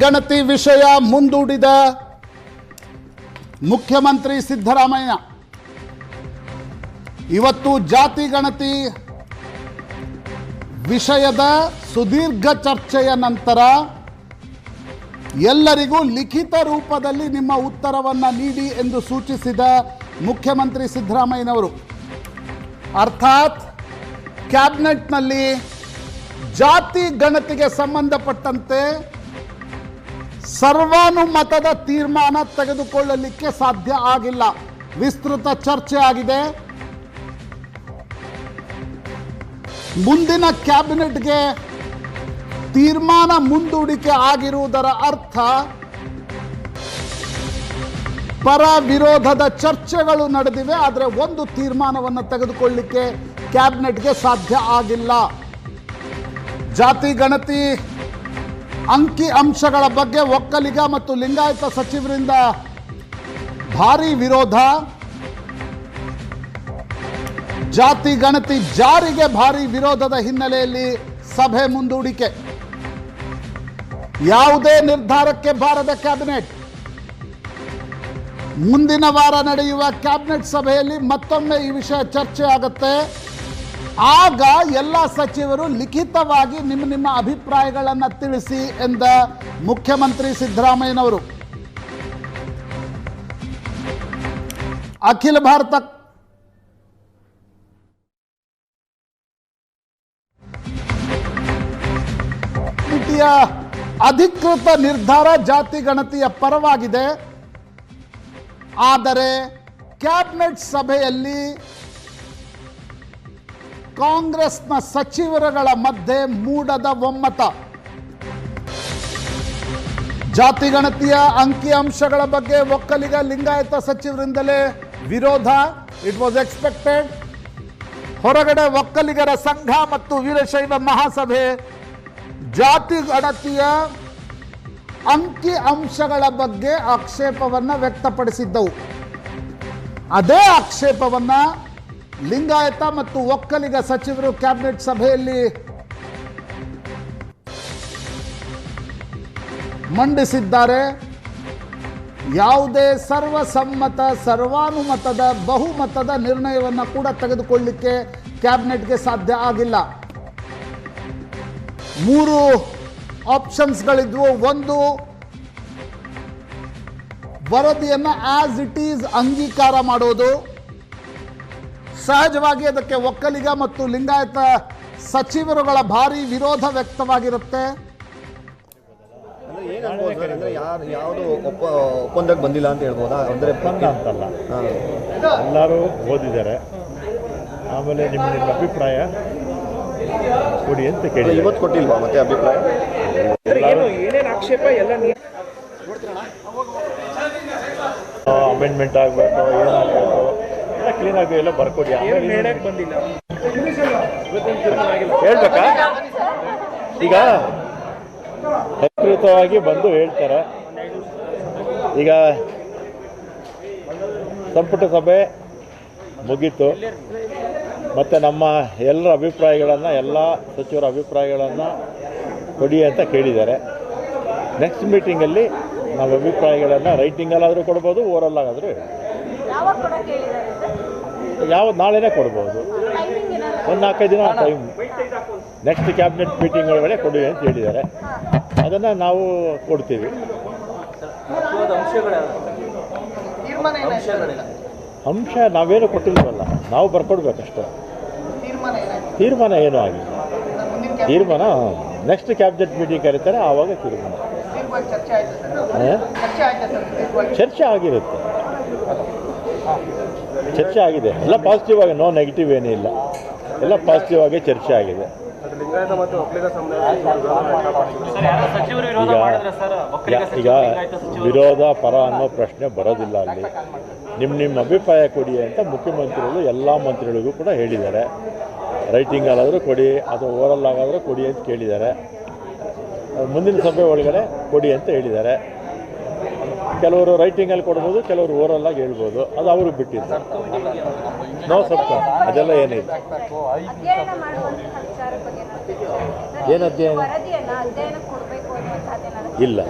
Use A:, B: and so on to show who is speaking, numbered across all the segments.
A: ಗಣತಿ ವಿಷಯ ಮುಂದೂಡಿದ ಮುಖ್ಯಮಂತ್ರಿ ಸಿದ್ದರಾಮಯ್ಯ. ಇವತ್ತು ಜಾತಿ ಗಣತಿ ವಿಷಯದ ಸುದೀರ್ಘ ಚರ್ಚೆಯ ನಂತರ ಎಲ್ಲರಿಗೂ ಲಿಖಿತ ರೂಪದಲ್ಲಿ ನಿಮ್ಮ ಉತ್ತರವನ್ನು ನೀಡಿ ಎಂದು ಸೂಚಿಸಿದ ಮುಖ್ಯಮಂತ್ರಿ ಸಿದ್ದರಾಮಯ್ಯನವರು. ಅರ್ಥಾತ್ ಕ್ಯಾಬಿನೆಟ್ನಲ್ಲಿ ಜಾತಿ ಗಣತಿಗೆ ಸಂಬಂಧಪಟ್ಟಂತೆ ಸರ್ವಾನುಮತದ ತೀರ್ಮಾನ ತೆಗೆದುಕೊಳ್ಳಲಿಕ್ಕೆ ಸಾಧ್ಯ ಆಗಿಲ್ಲ. ವಿಸ್ತೃತ ಚರ್ಚೆ ಆಗಿದೆ. ಮುಂದಿನ ಕ್ಯಾಬಿನೆಟ್ಗೆ ತೀರ್ಮಾನ ಮುಂದೂಡಿಕೆ ಆಗಿರುವುದರ ಅರ್ಥ ಪರ ವಿರೋಧದ ಚರ್ಚೆಗಳು ನಡೆದಿವೆ, ಆದರೆ ಒಂದು ತೀರ್ಮಾನವನ್ನು ತೆಗೆದುಕೊಳ್ಳಲಿಕ್ಕೆ ಕ್ಯಾಬಿನೆಟ್ಗೆ ಸಾಧ್ಯ ಆಗಿಲ್ಲ. ಜಾತಿ, ಗಣತಿ ಅಂಕಿ ಅಂಶಗಳ ಬಗ್ಗೆ ಒಕ್ಕಲಿಗ ಮತ್ತು ಲಿಂಗಾಯತ ಸಚಿವರಿಂದ ಭಾರಿ ವಿರೋಧ. ಜಾತಿ ಗಣತಿ ಜಾರಿಗೆ ಭಾರಿ ವಿರೋಧದ ಹಿನ್ನೆಲೆಯಲ್ಲಿ ಸಭೆ ಮುಂದೂಡಿಕೆ. ಯಾವುದೇ ನಿರ್ಧಾರಕ್ಕೆ ಬಾರದ ಕ್ಯಾಬಿನೆಟ್. ಮುಂದಿನ ವಾರ ನಡೆಯುವ ಕ್ಯಾಬಿನೆಟ್ ಸಭೆಯಲ್ಲಿ ಮತ್ತೊಮ್ಮೆ ಈ ವಿಷಯ ಚರ್ಚೆ ಆಗುತ್ತೆ ಆಗ ಎಲ್ಲ ಸಚಿವರು ಲಿಖಿತವಾಗಿ ನಿಮ್ಮ ನಿಮ್ಮ ಅಭಿಪ್ರಾಯಗಳನ್ನು ತಿಳಿಸಿ ಎಂದ ಮುಖ್ಯಮಂತ್ರಿ ಸಿದ್ದರಾಮಯ್ಯನವರು. ಅಖಿಲ ಭಾರತ ಅಧಿಕೃತ ನಿರ್ಧಾರ ಜಾತಿ ಗಣತಿಯ ಪರವಾಗಿದೆ. ಆದರೆ ಕ್ಯಾಬಿನೆಟ್ ಸಭೆಯಲ್ಲಿ ಕಾಂಗ್ರೆಸ್ನ ಸಚಿವರುಗಳ ಮಧ್ಯೆ ಮೂಡದ ಒಮ್ಮತ. ಜಾತಿ ಗಣತಿಯ ಅಂಕಿ ಅಂಶಗಳ ಬಗ್ಗೆ ಒಕ್ಕಲಿಗ ಲಿಂಗಾಯತ ಸಚಿವರಿಂದಲೇ ವಿರೋಧ. ಇಟ್ ವಾಸ್ ಎಕ್ಸ್ಪೆಕ್ಟೆಡ್ ಹೊರಗಡೆ ಒಕ್ಕಲಿಗರ ಸಂಘ ಮತ್ತು ವೀರಶೈವ ಮಹಾಸಭೆ ಜಾತಿ ಗಣತಿಯ ಅಂಕಿ ಅಂಶಗಳ ಬಗ್ಗೆ ಆಕ್ಷೇಪವನ್ನು ವ್ಯಕ್ತಪಡಿಸಿದ್ದವು. ಅದೇ ಆಕ್ಷೇಪವನ್ನು ಲಿಂಗಾಯತ ಮತ್ತು ಒಕ್ಕಲಿಗ ಸಚಿವರು ಕ್ಯಾಬಿನೆಟ್ ಸಭೆಯಲ್ಲಿ ಮಂಡಿಸಿದ್ದಾರೆ. ಯಾವುದೇ ಸರ್ವಸಮ್ಮತ, ಸರ್ವಾನುಮತದ, ಬಹುಮತದ ನಿರ್ಣಯವನ್ನು ಕೂಡ ತೆಗೆದುಕೊಳ್ಳಲಿಕ್ಕೆ ಕ್ಯಾಬಿನೆಟ್ಗೆ ಸಾಧ್ಯ ಆಗಿಲ್ಲ. ಮೂರು ಆಪ್ಷನ್ಸ್ಗಳಿದ್ವು. ಒಂದು, ವರದಿಯನ್ನು ಆಸ್ ಇಟ್ ಈಸ್ ಅಂಗೀಕಾರ ಮಾಡೋದು. ಸಹಜವಾಗಿ ಅದಕ್ಕೆ ಒಕ್ಕಲಿಗ ಮತ್ತು ಲಿಂಗಾಯತ ಸಚಿವರುಗಳ ಭಾರಿ ವಿರೋಧ ವ್ಯಕ್ತವಾಗಿರುತ್ತೆ.
B: ಯಾರು ಯಾವುದು ಒಪ್ಪ ಒಪ್ಪಂದಕ್ಕೆ ಬಂದಿಲ್ಲ ಅಂತ ಹೇಳ್ಬೋದಾ? ಅಂದ್ರೆ
C: ಒಪ್ಪಂದ ಅಂತಲ್ಲ. ಎಲ್ಲರೂ ಓದಿದ್ದಾರೆ. ಆಮೇಲೆ ನಿಮ್ಮ ನಿಮ್ಮ ಅಭಿಪ್ರಾಯ ಕೊಡಿ ಅಂತ ಕೇಳಿ
B: ಇವತ್ತು ಕೊಟ್ಟಿಲ್ವಾ ಮತ್ತೆ ಅಭಿಪ್ರಾಯ?
C: ಆಕ್ಷೇಪ ಎಲ್ಲ ಅಮೆಂಡ್ಮೆಂಟ್ ಆಗಬೇಕು ಏನಾಗಬೇಕು? ಎಲ್ಲ ಆಗಿ ಎಲ್ಲ ಬರ್ಕೊಡಿ.
D: ಬಂದಿಲ್ಲ.
C: ಹೇಳ್ಬೇಕಾ? ಈಗ ಅಧಿಕೃತವಾಗಿ ಬಂದು ಹೇಳ್ತಾರೆ. ಈಗ ಸಂಪುಟ ಸಭೆ ಮುಗೀತು. ಮತ್ತು ನಮ್ಮ ಎಲ್ಲರ ಅಭಿಪ್ರಾಯಗಳನ್ನು ಎಲ್ಲ ಸಚಿವರ ಅಭಿಪ್ರಾಯಗಳನ್ನು ಕೊಡಿ ಅಂತ ಕೇಳಿದ್ದಾರೆ. ನೆಕ್ಸ್ಟ್ ಮೀಟಿಂಗಲ್ಲಿ ನಾವು ಅಭಿಪ್ರಾಯಗಳನ್ನು ರೈಟಿಂಗಲ್ಲಾದರೂ ಕೊಡ್ಬೋದು ಓರಲ್ ಆಗಾದರೂ ಯಾವ ನಾಳೆನೇ ಕೊಡ್ಬೋದು. ಒಂದು ನಾಲ್ಕೈದು ದಿನ ಟೈಮ್ ನೆಕ್ಸ್ಟ್ ಕ್ಯಾಬಿನೆಟ್ ಮೀಟಿಂಗ್ ಒಳಗಡೆ ಕೊಡಿ ಅಂತ ಹೇಳಿದ್ದಾರೆ. ಅದನ್ನು ನಾವು ಕೊಡ್ತೀವಿ. ಅಂಶ ನಾವೇನು ಕೊಟ್ಟಿಲ್ವಲ್ಲ ನಾವು ಬರ್ಕೊಡ್ಬೇಕಷ್ಟೇ. ತೀರ್ಮಾನ ಏನೂ ಆಗಿಲ್ಲ. ತೀರ್ಮಾನ ನೆಕ್ಸ್ಟ್ ಕ್ಯಾಬಿನೆಟ್ ಮೀಟಿಂಗ್ ಕರೀತಾರೆ ಆವಾಗ ತೀರ್ಮಾನ? ಚರ್ಚೆ ಆಗಿರುತ್ತೆ. ಚರ್ಚೆ ಆಗಿದೆ. ಎಲ್ಲ ಪಾಸಿಟಿವ್ ಆಗಿ ನೋ ನೆಗೆಟಿವ್ ಏನೂ ಇಲ್ಲ. ಎಲ್ಲ ಪಾಸಿಟಿವ್ ಆಗಿ ಚರ್ಚೆ ಆಗಿದೆ. ಈಗ ಈಗ ವಿರೋಧ ಪರ ಅನ್ನೋ ಪ್ರಶ್ನೆ ಬರೋದಿಲ್ಲ ಅಲ್ಲಿ. ನಿಮ್ಮ ನಿಮ್ಮ ಅಭಿಪ್ರಾಯ ಕೊಡಿ ಅಂತ ಮುಖ್ಯಮಂತ್ರಿಗಳು ಎಲ್ಲ ಮಂತ್ರಿಗಳಿಗೂ ಕೂಡ ಹೇಳಿದ್ದಾರೆ. ರೈಟಿಂಗಲ್ಲಾದರೂ ಕೊಡಿ ಅಥವಾ ಓರಲ್ ಆಗಾದರೂ ಕೊಡಿ ಅಂತ ಕೇಳಿದ್ದಾರೆ. ಮುಂದಿನ ಸಭೆ ಒಳಗಡೆ ಕೊಡಿ ಅಂತ ಹೇಳಿದ್ದಾರೆ. ಕೆಲವರು ರೈಟಿಂಗಲ್ಲಿ ಕೊಡ್ಬೋದು ಕೆಲವರು ಓರಲ್ಲಾಗಿ ಹೇಳ್ಬೋದು. ಅದು ಅವ್ರಿಗೆ ಬಿಟ್ಟಿದ್ದು. ನೋ ಸಬ್ಕ ಅದೆಲ್ಲ
E: ಏನಿದೆ
C: ಏನು ಅಧ್ಯಯನ? ಇಲ್ಲ.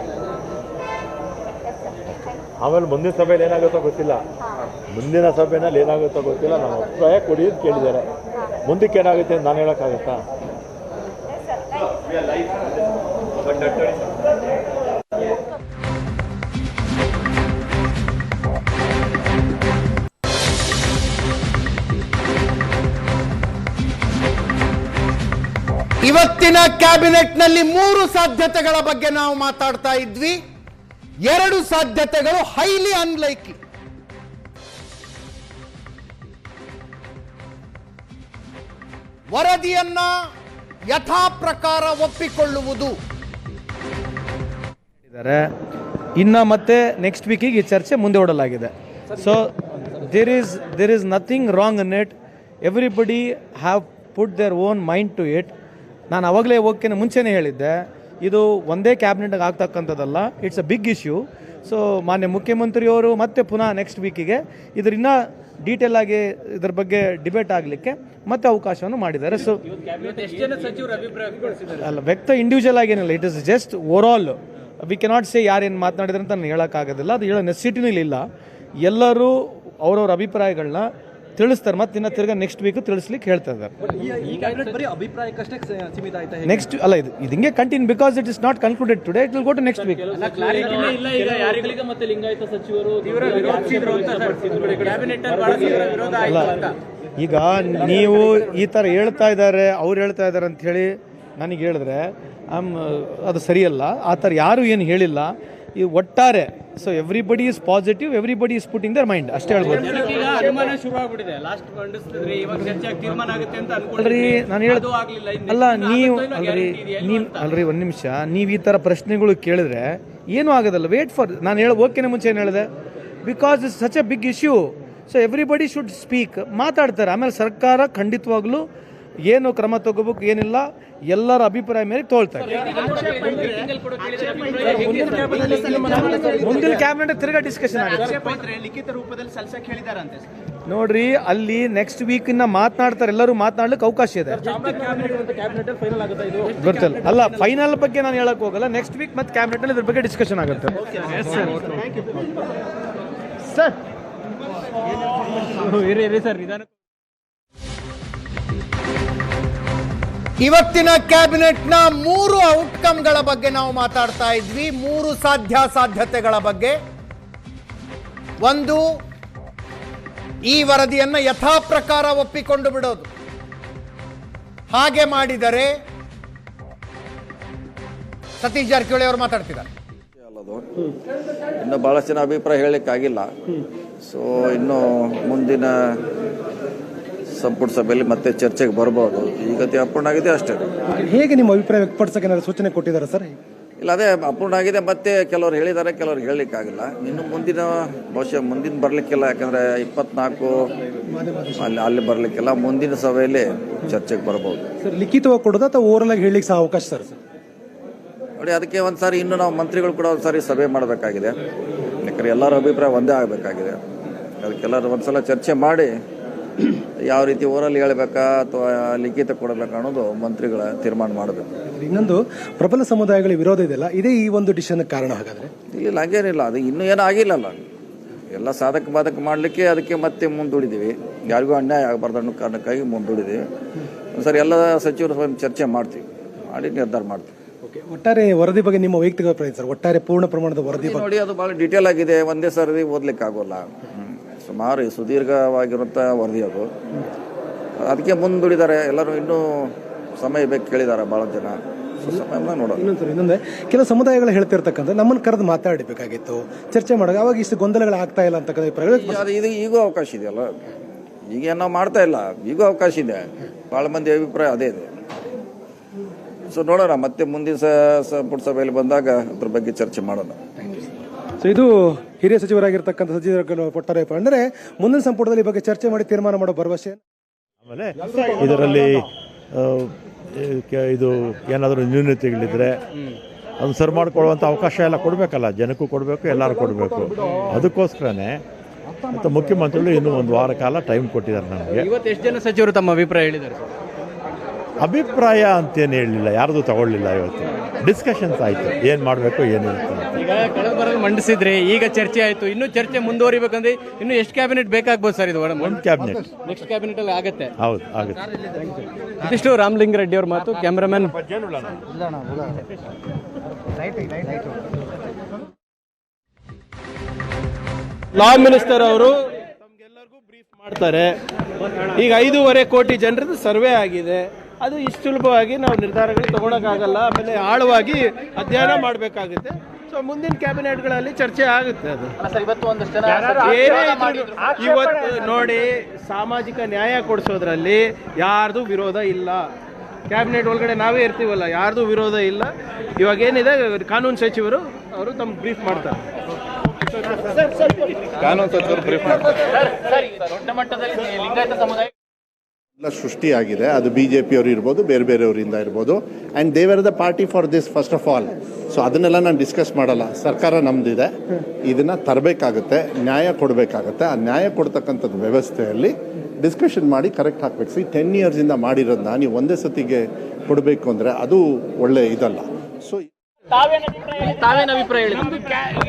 C: ಆಮೇಲೆ ಮುಂದಿನ ಸಭೆಯಲ್ಲಿ ಏನಾಗುತ್ತೋ ಗೊತ್ತಿಲ್ಲ. ಮುಂದಿನ ಸಭೆಯಲ್ಲಿ ಏನಾಗುತ್ತೋ ಗೊತ್ತಿಲ್ಲ. ನಮ್ಮ ಅಭಿಪ್ರಾಯ ಕೊಡಿ ಅಂತ ಕೇಳಿದ್ದಾರೆ. ಮುಂದಕ್ಕೆ ಏನಾಗುತ್ತೆ ಅಂತ ನಾನು ಹೇಳೋಕ್ಕಾಗುತ್ತಾ?
D: ಇವತ್ತಿನ ಕ್ಯಾಬಿನೆಟ್ನಲ್ಲಿ ಮೂರು ಸಾಧ್ಯತೆಗಳ ಬಗ್ಗೆ ನಾವು ಮಾತಾಡ್ತಾ ಇದ್ವಿ. ಎರಡು ಸಾಧ್ಯತೆಗಳು ಹೈಲಿ ಅನ್ಲೈಕ್ಲಿ ವರದಿಯನ್ನ ಯಥಾ ಪ್ರಕಾರ ಒಪ್ಪಿಕೊಳ್ಳುವುದು
F: ಇನ್ನ ಮತ್ತೆ ನೆಕ್ಸ್ಟ್ ವೀಕಿಗೆ ಈ ಚರ್ಚೆ ಮುಂದೆ ಓಡಲಾಗಿದೆ. So there is there is nothing wrong in it everybody have put their own mind to it ನಾನು ಅವಾಗಲೇ ಹೋಗ್ತೇನೆ ಮುಂಚೆನೇ ಹೇಳಿದ್ದೆ, ಇದು ಒಂದೇ ಕ್ಯಾಬಿನೆಟ್ಗೆ ಆಗ್ತಕ್ಕಂಥದ್ದಲ್ಲ it's a big issue so ಮಾನ್ಯ ಮುಖ್ಯಮಂತ್ರಿಯವರು ಮತ್ತೆ ಪುನಃ ನೆಕ್ಸ್ಟ್ ವೀಕಿಗೆ ಇದರಿಂದ ಡೀಟೇಲ್ ಆಗಿ ಇದ್ರ ಬಗ್ಗೆ ಡಿಬೇಟ್ ಆಗಲಿಕ್ಕೆ ಮತ್ತೆ ಅವಕಾಶವನ್ನು ಮಾಡಿದ್ದಾರೆ. ಸೊ ಅಲ್ಲ, ವ್ಯಕ್ತ ಇಂಡಿವಿಜುವಲ್ ಆಗಿ ಏನಿಲ್ಲ it is just over all we cannot say ಯಾರೇನು ಮಾತನಾಡಿದ್ರೆ ಅಂತ ನಾನು ಹೇಳೋಕ್ಕಾಗೋದಿಲ್ಲ, ಅದು ಹೇಳೋ ನೆಸಿಟಿನೂ ಇಲ್ಲ. ಎಲ್ಲರೂ ಅವರವ್ರ ಅಭಿಪ್ರಾಯಗಳನ್ನ ತಿಳಿಸ್ತಾರೆ ಮತ್ತೆ ಇನ್ನ ತಿರ್ಗಾ ನೆಕ್ಸ್ಟ್ ವೀಕ್ ತಿಳಿಸ್ಲಿಕ್ಕೆ ಹೇಳ್ತಾ ಇದ್ದಾರೆ. ನೆಕ್ಸ್ಟ್ ಅಲ್ಲ ಇದು ಇದು ಹಿಂಗೆ continue because it is not concluded today it will go to next week ಅಲ್ಲ ಈಗ ನೀವು ಈ ಥರ ಹೇಳ್ತಾ ಇದ್ದಾರೆ ಅವ್ರು ಹೇಳ್ತಾ ಇದ್ದಾರೆ ಅಂತ ಹೇಳಿ ನನಗೆ ಹೇಳಿದ್ರೆ ಆಮ್ ಅದು ಸರಿಯಲ್ಲ. ಆ ಥರ ಯಾರು ಏನು ಹೇಳಿಲ್ಲ. ಈ ಒಟ್ಟಾರೆ so everybody is positive everybody is putting their mind ಅಷ್ಟೇ ಹೇಳ್ಬೋದು. ಅಲ್ರಿ ನಾನು ಹೇಳ ಅಲ್ಲ ನೀವು ಅಲ್ರಿ ನೀವು ಅಲ್ರಿ ಒಂದು ನಿಮಿಷ. ನೀವು ಈ ಥರ ಪ್ರಶ್ನೆಗಳು ಕೇಳಿದ್ರೆ ಏನೂ ಆಗೋದಲ್ಲ. ವೇಟ್ ಫಾರ್ ನಾನು ಹೇಳ ಓಕೆನೆ ಮುಂಚೆ ಏನು ಹೇಳಿದೆ? Because is such a big issue so everybody should speak ಮಾತಾಡ್ತಾರೆ. ಆಮೇಲೆ ಸರ್ಕಾರ ಖಂಡಿತವಾಗ್ಲೂ ಏನು ಕ್ರಮ ತಗೋಬೇಕು ಏನಿಲ್ಲ ಎಲ್ಲರ ಅಭಿಪ್ರಾಯ ಮೇಲೆ ತೋಳ್ತಾರೆ ಮುಂದಿನ ಕ್ಯಾಬಿನೆಟ್ ತಿರ್ಗಾ ಡಿಸ್ಕಷನ್ ಆಗುತ್ತೆ.
G: ಲಿಖಿತ ರೂಪದಲ್ಲಿ ಸಲ್ಸಕ್ ಹೇಳಿದಾರಂತೆ.
F: ನೋಡ್ರಿ ಅಲ್ಲಿ ನೆಕ್ಸ್ಟ್ ವೀಕ್ ಇನ್ನ ಮಾತನಾಡ್ತಾರೆ ಎಲ್ಲರೂ ಮಾತನಾಡ್ಲಿಕ್ಕೆ ಅವಕಾಶ ಇದೆ. ಗೊತ್ತಿಲ್ಲ. ಅಲ್ಲ ಫೈನಲ್ ಬಗ್ಗೆ ನಾನು ಹೇಳಕ್ ಹೋಗಲ್ಲ. ನೆಕ್ಸ್ಟ್ ವೀಕ್ ಮತ್ತೆ ಕ್ಯಾಬಿನೆಟ್ ಅಲ್ಲಿ ಇದ್ರ ಬಗ್ಗೆ ಡಿಸ್ಕಷನ್ ಆಗುತ್ತೆ. ಸರ್
G: ಸರ್
D: ಇವತ್ತಿನ ಕ್ಯಾಬಿನೆಟ್ನ ಮೂರು ಔಟ್ಕಮ್ಗಳ ಬಗ್ಗೆ ನಾವು ಮಾತಾಡ್ತಾ ಇದ್ವಿ. ಮೂರು ಸಾಧ್ಯ ಸಾಧ್ಯತೆಗಳ ಬಗ್ಗೆ. ಒಂದು, ಈ ವರದಿಯನ್ನ ಯಥಾ ಪ್ರಕಾರ ಒಪ್ಪಿಕೊಂಡು ಬಿಡೋದು. ಹಾಗೆ ಮಾಡಿದರೆ ಸತೀಶ್ ಜಾರಕಿಹೊಳಿ ಅವರು ಮಾತಾಡ್ತಿದ್ದಾರೆ.
H: ಇನ್ನು ಭಾಳಷ್ಟು ಜನ ಅಭಿಪ್ರಾಯ ಹೇಳಲಿಕ್ಕಾಗಿಲ್ಲ. ಸೊ ಇನ್ನು ಮುಂದಿನ ಸಂಪುಟ ಸಭೆಯಲ್ಲಿ ಮತ್ತೆ ಚರ್ಚೆಗೆ ಬರಬಹುದು. ಈಗ ಅಪೂರ್ಣ ಆಗಿದೆ ಅಷ್ಟೇ.
I: ಹೇಗೆ ನಿಮ್ಮ ಅಭಿಪ್ರಾಯ ವ್ಯಕ್ತಪಡಿಸಕ್ಕೆ ಏನಾದ್ರು ಸೂಚನೆ ಕೊಟ್ಟಿದ್ದಾರೆ ಸರ್?
H: ಇಲ್ಲ ಅದೇ ಅಪೂರ್ಣ ಆಗಿದೆ ಮತ್ತೆ ಕೆಲವರು ಹೇಳಿದ್ದಾರೆ ಕೆಲವರು ಹೇಳಲಿಕ್ಕಾಗಿಲ್ಲ. ಇನ್ನು ಮುಂದಿನ ಬಹುಶಃ ಮುಂದಿನ ಬರಲಿಕ್ಕಿಲ್ಲ ಯಾಕಂದ್ರೆ ಇಪ್ಪತ್ನಾಲ್ಕು ಅಲ್ಲಿ ಅಲ್ಲಿ ಬರಲಿಕ್ಕಿಲ್ಲ. ಮುಂದಿನ ಸಭೆಯಲ್ಲಿ ಚರ್ಚೆಗೆ ಬರಬಹುದು.
I: ಸರ್ ಲಿಖಿತವಾಗಿ ಕೊಡೋದು ಅಥವಾ ಓರಲ್ ಆಗಿ ಹೇಳಲಿಕ್ಕೆ ಸಹ ಅವಕಾಶ ಸರ್?
H: ನೋಡಿ ಅದಕ್ಕೆ ಒಂದು ಸಾರಿ ಇನ್ನು ನಾವು ಮಂತ್ರಿಗಳು ಕೂಡ ಒಂದ್ಸಾರಿ ಸಭೆ ಮಾಡಬೇಕಾಗಿದೆ. ಯಾಕಂದ್ರೆ ಎಲ್ಲರ ಅಭಿಪ್ರಾಯ ಒಂದೇ ಆಗಬೇಕಾಗಿದೆ. ಅದಕ್ಕೆಲ್ಲರೂ ಒಂದ್ಸಲ ಚರ್ಚೆ ಮಾಡಿ ಯಾವ ರೀತಿ ಓರಲ್ಲಿ ಹೇಳಬೇಕಾ ಅಥವಾ ಲಿಖಿತ ಕೊಡಬೇಕಾ ಅನ್ನೋದು ಮಂತ್ರಿಗಳ ತೀರ್ಮಾನ ಮಾಡಬೇಕು.
I: ಇನ್ನೊಂದು ಪ್ರಬಲ ಸಮುದಾಯಗಳ ವಿರೋಧ ಇದೆಯಲ್ಲ ಇದೇ ಈ ಒಂದು ಡಿಸಿಷನ್ ಕಾರಣ ಹಾಗಾದ್ರೆ?
H: ಇಲ್ಲ ಹಂಗೇನಿಲ್ಲ. ಅದು ಇನ್ನೂ ಏನೂ ಆಗಿಲ್ಲಲ್ಲ. ಎಲ್ಲ ಸಾಧಕ ಬಾಧಕ ಮಾಡಲಿಕ್ಕೆ ಅದಕ್ಕೆ ಮತ್ತೆ ಮುಂದೂಡಿದ್ದೀವಿ. ಯಾರಿಗೂ ಅನ್ಯಾಯ ಆಗಬಾರ್ದು ಅನ್ನೋ ಕಾರಣಕ್ಕಾಗಿ ಮುಂದೂಡಿದ್ದೀವಿ. ಸರ್ ಎಲ್ಲ ಸಚಿವರು ಸ್ವಲ್ಪ ಚರ್ಚೆ ಮಾಡ್ತೀವಿ. ಮಾಡಿ ನಿರ್ಧಾರ ಮಾಡ್ತೀವಿ.
I: ಓಕೆ ಒಟ್ಟಾರೆ ವರದಿ ಬಗ್ಗೆ ನಿಮ್ಮ ವೈಯಕ್ತಿಕ ಅಭಿಪ್ರಾಯ ಸರ್? ಒಟ್ಟಾರೆ ಪೂರ್ಣ ಪ್ರಮಾಣದ ವರದಿ ಬಗ್ಗೆ
H: ನೋಡಿ ಅದು ಬಹಳ ಡೀಟೇಲ್ ಆಗಿದೆ. ಒಂದೇ ಸರಿ ಓದ್ಲಿಕ್ಕೆ ಆಗೋಲ್ಲ. ಸುಮಾರು ಸುದೀರ್ಘವಾಗಿರುವಂಥ ವರದಿ ಅದು. ಅದಕ್ಕೆ ಮುಂದೂಡಿದ್ದಾರೆ ಎಲ್ಲರೂ ಇನ್ನೂ ಸಮಯ ಬೇಕು ಕೇಳಿದ್ದಾರೆ ಭಾಳ ಜನ.
I: ಇನ್ನೊಂದು ಕೆಲವು ಸಮುದಾಯಗಳು ಹೇಳ್ತಿರ್ತಕ್ಕಂಥ ನಮ್ಮನ್ನು ಕರೆದು ಮಾತಾಡಬೇಕಾಗಿತ್ತು. ಚರ್ಚೆ ಮಾಡೋದು ಅವಾಗ ಇಷ್ಟು ಗೊಂದಲಗಳು ಆಗ್ತಾ ಇಲ್ಲ ಅಂತಕ್ಕಂಥ
H: ಇದು ಈಗೂ ಅವಕಾಶ ಇದೆಯಲ್ಲ ಈಗ ನಾವು ಮಾಡ್ತಾ ಇಲ್ಲ. ಈಗೂ ಅವಕಾಶ ಇದೆ. ಭಾಳ ಮಂದಿ ಅಭಿಪ್ರಾಯ ಅದೇ ಇದೆ. ಸೊ ನೋಡೋಣ ಮತ್ತೆ ಮುಂದಿನ ಸ- ಪುಟ್ಸಭೆಯಲ್ಲಿ ಸಭೆಯಲ್ಲಿ ಬಂದಾಗ ಅದ್ರ ಬಗ್ಗೆ ಚರ್ಚೆ ಮಾಡೋಣ.
I: ಸೊ ಇದು ಹಿರಿಯ ಸಚಿವರಾಗಿರ್ತಕ್ಕಂಥ ಸಚಿವರು ಕೊಟ್ಟರೆ ಅಂದರೆ ಮುಂದಿನ ಸಂಪುಟದಲ್ಲಿ ಈ ಬಗ್ಗೆ ಚರ್ಚೆ ಮಾಡಿ ತೀರ್ಮಾನ ಮಾಡೋ ಭರವಸೆ
C: ಆಮೇಲೆ ಇದರಲ್ಲಿ ಕೆ- ಇದು ಏನಾದರೂ ನ್ಯೂನತೆಗಳಿದ್ರೆ ಅದನ್ನು ಸರಿ ಮಾಡಿಕೊಳ್ಳುವಂಥ ಅವಕಾಶ ಎಲ್ಲ ಕೊಡಬೇಕಲ್ಲ. ಜನಕ್ಕೂ ಕೊಡಬೇಕು ಎಲ್ಲರೂ ಕೊಡಬೇಕು. ಅದಕ್ಕೋಸ್ಕರನೇ ಮತ್ತು ಮುಖ್ಯಮಂತ್ರಿಗಳು ಇನ್ನೂ ಒಂದು ವಾರ ಕಾಲ ಟೈಮ್ ಕೊಟ್ಟಿದ್ದಾರೆ ನಮಗೆ.
G: ಇವತ್ತು ಎಷ್ಟು ಜನ ಸಚಿವರು ತಮ್ಮ ಅಭಿಪ್ರಾಯ ಹೇಳಿದ್ದಾರೆ? ಸರ್
C: ಅಭಿಪ್ರಾಯ ಅಂತೇನು ಹೇಳಲಿಲ್ಲ ಯಾರ್ದು ತಗೊಳ್ಳಿಲ್ಲ ಇವತ್ತು. ಡಿಸ್ಕಷನ್ಸ್ ಆಯಿತು. ಏನು ಮಾಡಬೇಕು ಏನು ಅಂತ.
G: ಈಗ ಕಳೆದ ಬರಲು ಮಂಡಿಸಿದ್ರಿ ಈಗ ಚರ್ಚೆ ಆಯ್ತು. ಇನ್ನೂ ಚರ್ಚೆ ಮುಂದುವರಿಬೇಕಂದ್ರೆ ಇನ್ನು ಎಷ್ಟು ಕ್ಯಾಬಿನೆಟ್ ಬೇಕಾಗ್ಬೋದು ಸರ್ ಇದು
C: ಒಂದು ಕ್ಯಾಬಿನೆಟ್
G: ನೆಕ್ಸ್ಟ್ ಕ್ಯಾಬಿನೆಟ್ ಅಲ್ಲಿ ಆಗುತ್ತೆ.
C: ಹೌದು ಆಗುತ್ತೆ.
G: ಇದಿಷ್ಟು ರಾಮಲಿಂಗ ರೆಡ್ಡಿ ಅವ್ರ ಮಾತು ಕ್ಯಾಮ್ರಾಮನ್. ಲಾ ಮಿನಿಸ್ಟರ್ ಅವರು ತಮ್ಗೆಲ್ಲರಿಗೂ ಬ್ರೀಫ್ ಮಾಡ್ತಾರೆ. ಈಗ ಐದೂವರೆ ಕೋಟಿ ಜನರದ್ದು ಸರ್ವೆ ಆಗಿದೆ. ಅದು ಇಷ್ಟು ಸುಲಭವಾಗಿ ನಾವು ನಿರ್ಧಾರಗಳು ತಗೊಳಕಾಗಲ್ಲ ಆಮೇಲೆ ಆಳವಾಗಿ ಅಧ್ಯಯನ ಮಾಡಬೇಕಾಗುತ್ತೆ. ಸೊ ಮುಂದಿನ ಕ್ಯಾಬಿನೆಟ್ಗಳಲ್ಲಿ ಚರ್ಚೆ ಆಗುತ್ತೆ ಅದು. ಏನೇ ಇವತ್ತು ನೋಡಿ ಸಾಮಾಜಿಕ ನ್ಯಾಯ ಕೊಡಿಸೋದ್ರಲ್ಲಿ ಯಾರ್ದು ವಿರೋಧ ಇಲ್ಲ. ಕ್ಯಾಬಿನೆಟ್ ಒಳಗಡೆ ನಾವೇ ಇರ್ತೀವಲ್ಲ ಯಾರ್ದು ವಿರೋಧ ಇಲ್ಲ. ಇವಾಗ ಏನಿದೆ ಕಾನೂನು ಸಚಿವರು ಅವರು ತಮ್ಮ ಬ್ರೀಫ್ ಮಾಡ್ತಾರೆ.
J: ಎಲ್ಲ ಸೃಷ್ಟಿಯಾಗಿದೆ. ಅದು ಬಿ ಜೆ ಪಿಯವರು ಇರ್ಬೋದು, ಬೇರೆ ಬೇರೆಯವರಿಂದ ಇರ್ಬೋದು. And they were the party for this first of all so ಅದನ್ನೆಲ್ಲ ನಾನು ಡಿಸ್ಕಸ್ ಮಾಡಲ್ಲ. ಸರ್ಕಾರ ನಮ್ಮದಿದೆ ಇದನ್ನು ತರಬೇಕಾಗುತ್ತೆ, ನ್ಯಾಯ ಕೊಡಬೇಕಾಗತ್ತೆ. ಆ ನ್ಯಾಯ ಕೊಡ್ತಕ್ಕಂಥದ್ದು ವ್ಯವಸ್ಥೆಯಲ್ಲಿ ಡಿಸ್ಕಷನ್ ಮಾಡಿ ಕರೆಕ್ಟ್ ಹಾಕ್ಬೇಕು. ಸಿ ಟೆನ್ ಇಯರ್ಸಿಂದ ಮಾಡಿರೋದನ್ನ ನೀವು ಒಂದೇ ಸತಿಗೆ ಕೊಡಬೇಕು ಅಂದರೆ ಅದು ಒಳ್ಳೆಯ ಇದಲ್ಲ. ಸೊ
G: ತಾವೇನು ಅಭಿಪ್ರಾಯ ಹೇಳಿ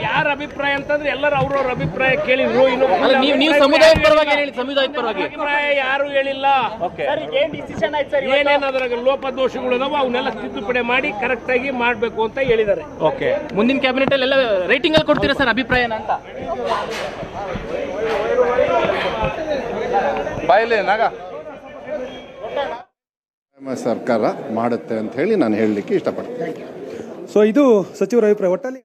K: ಯಾರ ಅಭಿಪ್ರಾಯ ಅಂತಂದ್ರೆ ಎಲ್ಲರೂ ಅವ್ರವ್ರ ಅಭಿಪ್ರಾಯ ಕೇಳಿದ್ರು ಇನ್ನು
G: ನೀವು ನೀವು ಸಮುದಾಯದ ಪರವಾಗಿ ಹೇಳಿ ಸಮುದಾಯದ ಪರವಾಗಿ.
K: ಅಭಿಪ್ರಾಯ ಯಾರು ಹೇಳಿಲ್ಲ. ಏನೇನು ಅದ್ರಾಗ ಲೋಪದೋಷಗಳು ಅದಾವ ಅವನ್ನೆಲ್ಲ ತಿದ್ದುಪಡಿ ಮಾಡಿ ಕರೆಕ್ಟ್ ಆಗಿ ಮಾಡ್ಬೇಕು ಅಂತ ಹೇಳಿದ್ದಾರೆ.
G: ಓಕೆ ಮುಂದಿನ ಕ್ಯಾಬಿನೆಟ್ ಅಲ್ಲಿ ಎಲ್ಲ ರೇಟಿಂಗ್ ಅಲ್ಲಿ ಕೊಡ್ತೀರಾ ಸರ್ ಅಭಿಪ್ರಾಯ ಅಂತ?
J: ನಮ್ಮ ಸರ್ಕಾರ ಮಾಡುತ್ತೆ ಅಂತ ಹೇಳಿ ನಾನು ಹೇಳಲಿಕ್ಕೆ ಇಷ್ಟಪಡ್ತೀನಿ.
I: ಸೊ ಇದು ಸಚಿವರ ಅಭಿಪ್ರಾಯ ಒಟ್ಟಲ್ಲಿ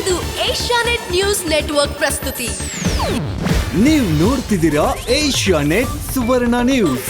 L: ಇದು ಏಷ್ಯಾನೆಟ್ ನ್ಯೂಸ್ ನೆಟ್ವರ್ಕ್ ಪ್ರಸ್ತುತಿ.
M: ನೀವು ನೋಡ್ತಿದ್ದೀರಾ ಏಷ್ಯಾ ನೆಟ್ ಸುವರ್ಣ ನ್ಯೂಸ್.